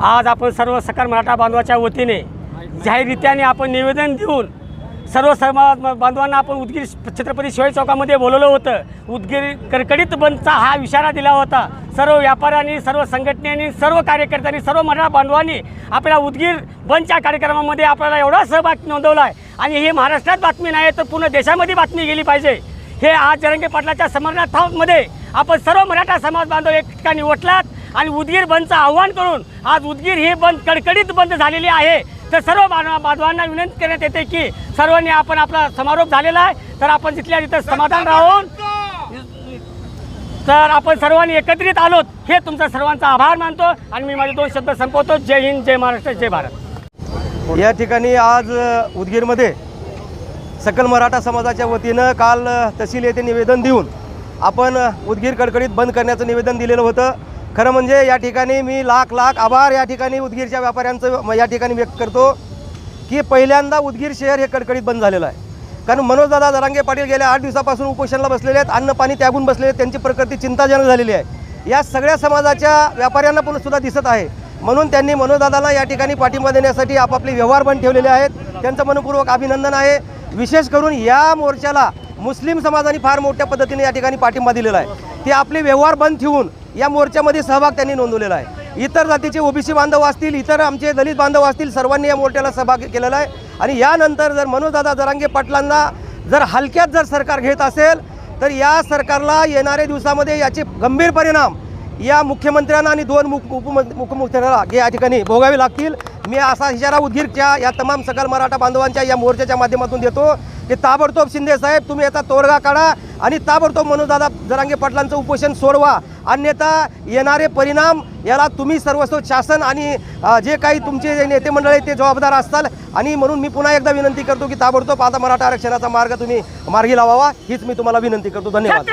आज आपण सर्व सकार मराठा बांधवाच्या वतीने जाहीररित्याने आपण निवेदन देऊन सर्व समाज बांधवांना आपण उदगीर छत्रपती शिवाजी चौकामध्ये बोलवलं होतं. उदगीर कडकडीत बंदचा हा इशारा दिला होता. सर्व व्यापाऱ्यांनी सर्व संघटनेनी सर्व कार्यकर्त्यांनी सर्व मराठा बांधवांनी आपल्या उदगीर बंदच्या कार्यक्रमामध्ये आपल्याला एवढा सहभाग नोंदवला आहे. आणि हे महाराष्ट्रात बातमी नाही तर पूर्ण देशामध्ये बातमी गेली पाहिजे. हे आज जरंगे पाटलाच्या समर्थनामध्ये आपण सर्व मराठा समाज बांधव एक ठिकाणी ओटलात आणि उदगीर बंदचं आव्हान करून आज उदगीर हे बंद कडकडीत बंद झालेली आहे. तर सर्व बांधव बांधवांना विनंती करण्यात येते की सर्वांनी आपण आपला समारोप झालेला आहे. तर आपण तिथल्या तिथं समाधान राहून तर आपण सर्वांनी एकत्रित आलोत. हे तुमचा सर्वांचा आभार मानतो आणि मी माझे दोन शब्द संपवतो. जय हिंद जय महाराष्ट्र जय भारत. या ठिकाणी आज उदगीरमध्ये सकल मराठा समाजाच्या वतीनं काल तहसील येथे निवेदन देऊन आपण उदगीर कडकडीत बंद करण्याचं निवेदन दिलेलं होतं. खरं म्हणजे या ठिकाणी मी लाख लाख आभार या ठिकाणी उदगीरच्या व्यापाऱ्यांचं या ठिकाणी व्यक्त करतो की पहिल्यांदा उदगीर शहर हे कडकडीत बंद झालेलं आहे. कारण मनोजदादा जरांगे पाटील गेल्या आठ दिवसापासून उपोषणाला बसलेले आहेत अन्न पाणी त्यागून बसलेले आहेत त्यांची प्रकृती चिंताजनक झालेली आहे. या सगळ्या समाजाच्या व्यापाऱ्यांना पण सुद्धा दिसत आहे. म्हणून त्यांनी मनोजदादाला या ठिकाणी पाठिंबा देण्यासाठी आपापले व्यवहार बंद ठेवलेले आहेत. त्यांचं मनपूर्वक अभिनंदन आहे. विशेष करून या मोर्चाला मुस्लिम समाजाने फार मोठ्या पद्धतीने या ठिकाणी पाठिंबा दिलेला आहे. ते आपले व्यवहार बंद ठेवून या मोर्चामध्ये सहभाग त्यांनी नोंदवलेला आहे. इतर जातीचे ओबीसी बांधव असतील इतर आमचे दलित बांधव असतील सर्वांनी या मोर्चाला सहभाग केलेला आहे. आणि यानंतर जर मनोजदादा जरांगे पाटलांना जर हलक्यात जर सरकार घेत असेल तर या सरकारला येणाऱ्या दिवसामध्ये याचे गंभीर परिणाम या मुख्यमंत्र्यांना आणि दोन मुख उपमुख्य या ठिकाणी भोगावे लागतील. मी असा इशारा उद्गीरच्या या तमाम सकल मराठा बांधवांच्या या मोर्चाच्या माध्यमातून देतो. की ताबडतोब शिंदे साहेब तुम्ही याचा तोडगा काढा आणि ताबडतोब मनोजदादा जरांगे पाटलांचं उपोषण सोडवा. अन्यथा येणारे परिणाम याला तुम्ही सर्वस्व शासन आणि जे काही तुमचे नेते मंडळ आहे ते जबाबदार असताल. आणि म्हणून मी पुन्हा एकदा विनंती करतो की ताबडतोब आता मराठा आरक्षणाचा मार्ग तुम्ही मार्गी लावावा. हीच मी तुम्हाला विनंती करतो. धन्यवाद.